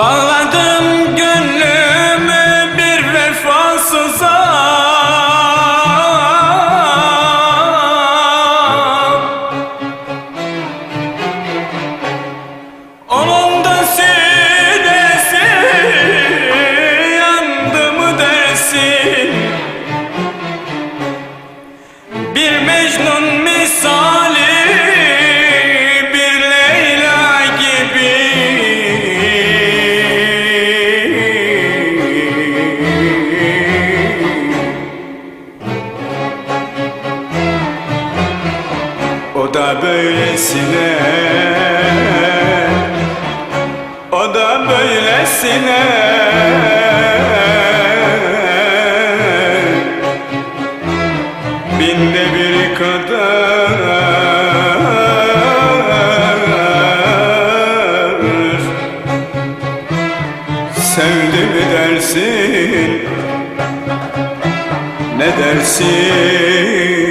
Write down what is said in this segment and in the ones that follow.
Bağladım da böylesine. O da böylesine. Binde bir kadar. Sevdi mi dersin? Ne dersin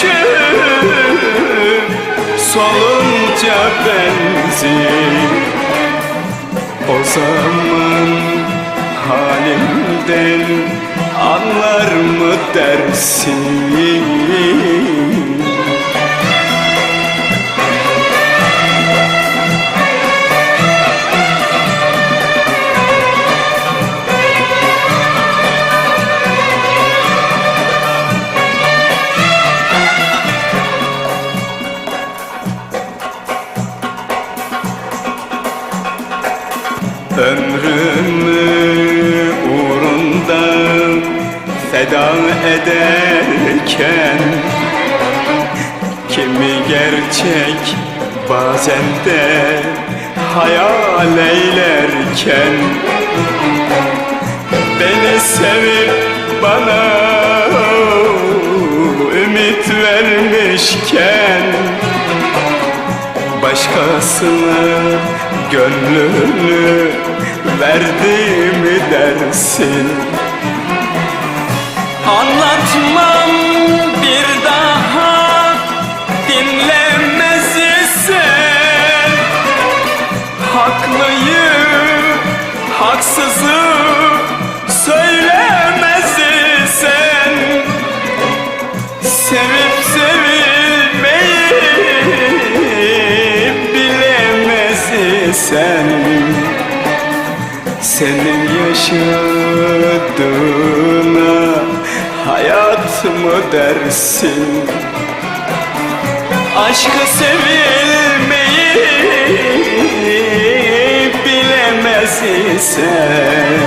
düşüp solunca benzin o zaman halimden anlar mı dersin? Ömrümü uğrunda feda ederken Kimi gerçek bazen de hayal eylerken Beni sevip bana ümit vermişken Başkasına gönlünü verdi mi dersin? Anlatmam bir daha dinlemez isen Haklıyı haksızı isen Senin yaşadığına hayat mı dersin? Aşkı sevilmeyi bilemez isen.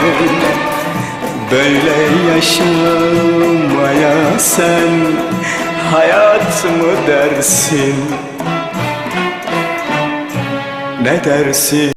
Böyle yaşamaya sen hayat mı dersin? Ne dersin?